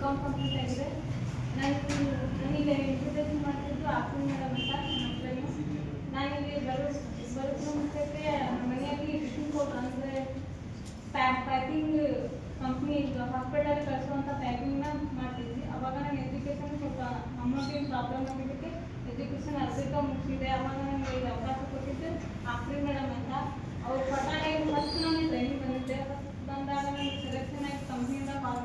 Com complete ಆಗಿದೆ ನಾನು ನನಗೆ ಇಂಟ್ರೊಡಕ್ಷನ್ ಮಾಡ್ತಿದ್ದು ಆಫ್ಟರ್ ಮೇಡಮ್ ಅಂತ ನನ್ನ ಫ್ರೆಂಡು ನಾನಿಲ್ಲಿ ಬರೋ ಬರೋದ್ರ ಮುಂಚೆಗೆ ಮನೆಯಲ್ಲಿ ಟಿಫಿನ್ ಕೋಟ್ ಅಂದರೆ ಪ್ಯಾಕಿಂಗ್ ಕಂಪ್ನಿ ಹಾಸ್ಪಿಟಲ್ ಕಳಿಸುವಂಥ ಪ್ಯಾಕಿಂಗ್ನ ಮಾಡ್ತಿದ್ವಿ ಅವಾಗ ನಾನು ಎಜುಕೇಷನ್ ಸ್ವಲ್ಪ ಅಮೌಂಟಿನ ಪ್ರಾಬ್ಲಮ್ ಆಗಿದ್ದಕ್ಕೆ ಎಜುಕೇಷನ್ ಅರ್ಧಕ್ಕ ಮುಗಿಸಿದೆ ಅವಾಗ ನನಗೆ ಇಲ್ಲಿ ಅವಕಾಶ ಕೊಟ್ಟಿದ್ದು ಆಫ್ರಿ ಮೇಡಮ್ ಅಂತ ಅವ್ರು ಪಟಾಣೆ ಫಸ್ಟ್ ನಾನು ಟ್ರೈನಿಂಗ್ ಬಂದಿದ್ದೆ ಫಸ್ಟ್ ಬಂದಾಗ ನನಗೆ ಸೆಲೆಕ್ಷನ್ ಆಗಿ ಕಂಪ್ನಿಯಿಂದ ಕಾಲ್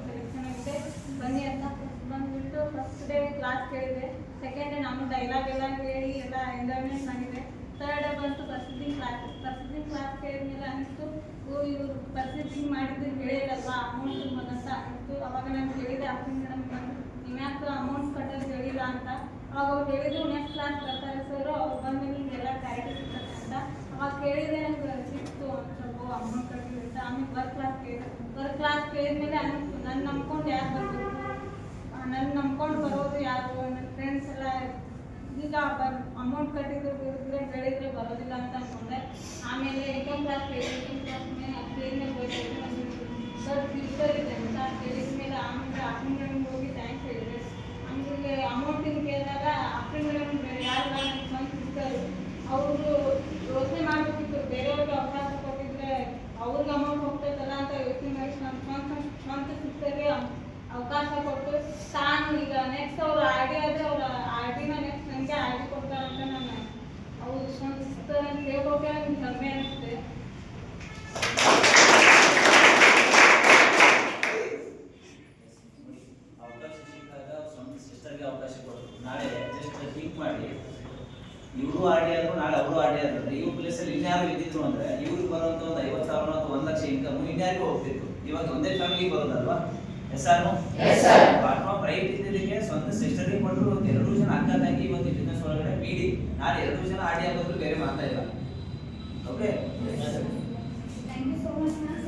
ಸೆಲೆಕ್ಷನ್ ಆಗಿದೆ ಬನ್ನಿ ಅಂತ ಬಂದುಬಿಟ್ಟು ಫಸ್ಟ್ ಡೇ ಕ್ಲಾಸ್ ಕೇಳಿದೆ. ಸೆಕೆಂಡ್ ಡೇ ನಾನು ಡೈಲಾಗ್ ಎಲ್ಲ ಕೇಳಿ, ಎಲ್ಲ ಎಂಜಾಯ್ಮೆಂಟ್ ಆಗಿದೆ ಥರ್ಡ್ ಡೇ ಬಂತು ಪರ್ಸಿಟಿಂಗ್ ಕ್ಲಾಸ್ ಪರ್ಸಿಟಿಂಗ್ ಕ್ಲಾಸ್ ಕೇಳಿದ್ಮೇಲೆ ಅನಿಸ್ತು, ಓ, ಇವರು ಪರ್ಸಿಟಿಂಗ್ ಮಾಡಿದ್ದು ಹೇಳಿರಲ್ವಾ ಅಮೌಂಟ್ ಅಂತ ಅನಿಸ್ತು ಅವಾಗ ನಾನು ಹೇಳಿದೆ ಅಪ್ಪಿಂಗ್ ಮೇಡಮ್ ನೀವು ಯಾಕೆ ಅಮೌಂಟ್ ಕಟ್ಟೋದು ಹೇಳಿಲ್ಲ ಅಂತ. ಅವಾಗ ಅವ್ರು ಹೇಳಿದ್ರು ನೆಕ್ಸ್ಟ್ ಕ್ಲಾಸ್ ಬರ್ತಾರೆ ಸರ್ ಅವ್ರು ಬಂದ್ಮೇಲೆ ನಿಮಗೆಲ್ಲ ಕ್ಲಾರಿಟಿ ಸಿಗ್ತದೆ ಅಂತ. ಅವಾಗ ಕೇಳಿದೆ ನನಗೆ ಸಿಕ್ತು ಒಂದು ಸ್ವಲ್ಪ ಅಮೌಂಟ್ ಕಟ್ಟಿ ಅಂತ ಆಮೇಲೆ ವರ್ಕ್ ಕ್ಲಾಸ್ ಕೇಳಿದೆ. ವರ್ಕ್ ಕ್ಲಾಸ್ ಕೇಳಿದ್ಮೇಲೆ ಅನಿಸ್ತು, ನಾನು ನಂಬ್ಕೊಂಡು ಯಾರು ಬರಬೇಕು? ನನ್ನ ನಂಬ್ಕೊಂಡು ಬರೋದು ಯಾರು? ನನ್ನ ಫ್ರೆಂಡ್ಸ್ ಎಲ್ಲ ಈಗ ಅಮೌಂಟ್ ಕಟ್ಟಿದ್ರು ಬೆಳೆದ್ರೆ ಬರೋದಿಲ್ಲ ಅಂತ ಅಂದ್ಕೊಂಡೆ. ಆಮೇಲೆ ಇನ್ಕಮ್ ಕ್ಲಾಸ್ ಕೇಳಿ ಇನ್ಕಮ್ ಕ್ಲಾಸ್ ಮೇಲೆ ಕೇಳಿದ್ಮೇಲೆ ಹೋಯ್ತು ಸರ್ ಫ್ಯೂಚರ್ ಇದೆ ಅಂತ ಕೇಳಿದ ಮೇಲೆ ಆಮೇಲೆ ಅಪ್ಪನ ಮೇಡಮ್ಗೆ ಹೋಗಿ ಥ್ಯಾಂಕ್ಸ್ ಹೇಳಿದೆ ಆಮೇಲೆ ಅಮೌಂಟಿನ ಕೇಳಿದಾಗ ಅಪ್ಪನ ಮೇಡಮ್ ಯಾರು ನನ್ನ ಸ್ವಂತ ಸಿಸ್ಟರು ಅವರು ಯೋಚನೆ ಮಾಡಬೇಕಿತ್ತು ಬೇರೆಯವ್ರಿಗೆ ಅವಕಾಶ ಕೊಟ್ಟಿದ್ರೆ ಅವ್ರಿಗೆ ಅಮೌಂಟ್ ಹೋಗ್ತೈತಲ್ಲ ಅಂತ ಯೋಚನೆ ಮಾಡಿ ನಮ್ಮ ಸ್ವಂತ ಸ್ವಂತ ಸಿಸ್ಟರ್ಗೆ ಅವಕಾಶ ಕೊಟ್ಟು ತಾನು ಈಗ ನೆಕ್ಸ್ಟ್ ಅವ್ರ ಆರ್ ಡಿ ಆದರೆ ಅವ್ರ ಆರ್ ಡಿನ ನೆಕ್ಸ್ಟ್ ನನಗೆ ಆರ್ ಡಿ ಕೊಡ್ತಾರಂತ ನಾನು ಅವ್ರು ಸ್ವಂತ ಸಿಸ್ಟರ್ ಅನಿಸುತ್ತೆ ಅವಕಾಶ ಸಿಕ್ಕಾಗ ಸ್ವಂತ ಸಿಸ್ಟರ್ಗೆ ಅವಕಾಶ ಕೊಡೋದು ನಾಳೆ ಜಸ್ಟ್ ಥಿಂಕ್ ಮಾಡಿ ಇವರು ಆಡಿ ಆದ್ರು ನಾಳೆ ಅವರು ಆಡಿ ಆದ್ರೆ ಇವ್ರ ಪ್ಲೇಸಲ್ಲಿ ಇನ್ಯಾರು ಇದ್ದಿದ್ರು ಅಂದ್ರೆ ಇವ್ರಿಗೆ ಬರುವಂತ ಒಂದು ಐವತ್ತು ಸಾವಿರ ಅಥವಾ ಒಂದು ಲಕ್ಷ ಇನ್ಕಮ್ ಇನ್ಯಾರಿಗೂ ಹೋಗ್ತಿತ್ತು ಇವಾಗ ಒಂದೇ ಫ್ಯಾಮಿಲಿಗೆ ಬರೋದಲ್ವಾ ಹೆಸರು. ಬಾಟ್ಮ ರೈಟ್ ಇದ್ದಿದ್ದಕ್ಕೆ ಸ್ವಂತ ಸಿಸ್ಟರ್ಗೆ ಕೊಟ್ಟರು ಎರಡು ಜನ ಅಕ್ಕ ತಂಗಿ ಇವತ್ತು ಬಿಸ್ನೆಸ್ ಒಳಗಡೆ ಬೀಡಿ ನಾಳೆ ಎರಡು ಜನ ಆಡಿ ಆಗೋದ್ರು ಬೇರೆ ಮಾತಾ ಇಲ್ಲ Okay. Yes. Thank you so much, ma'am.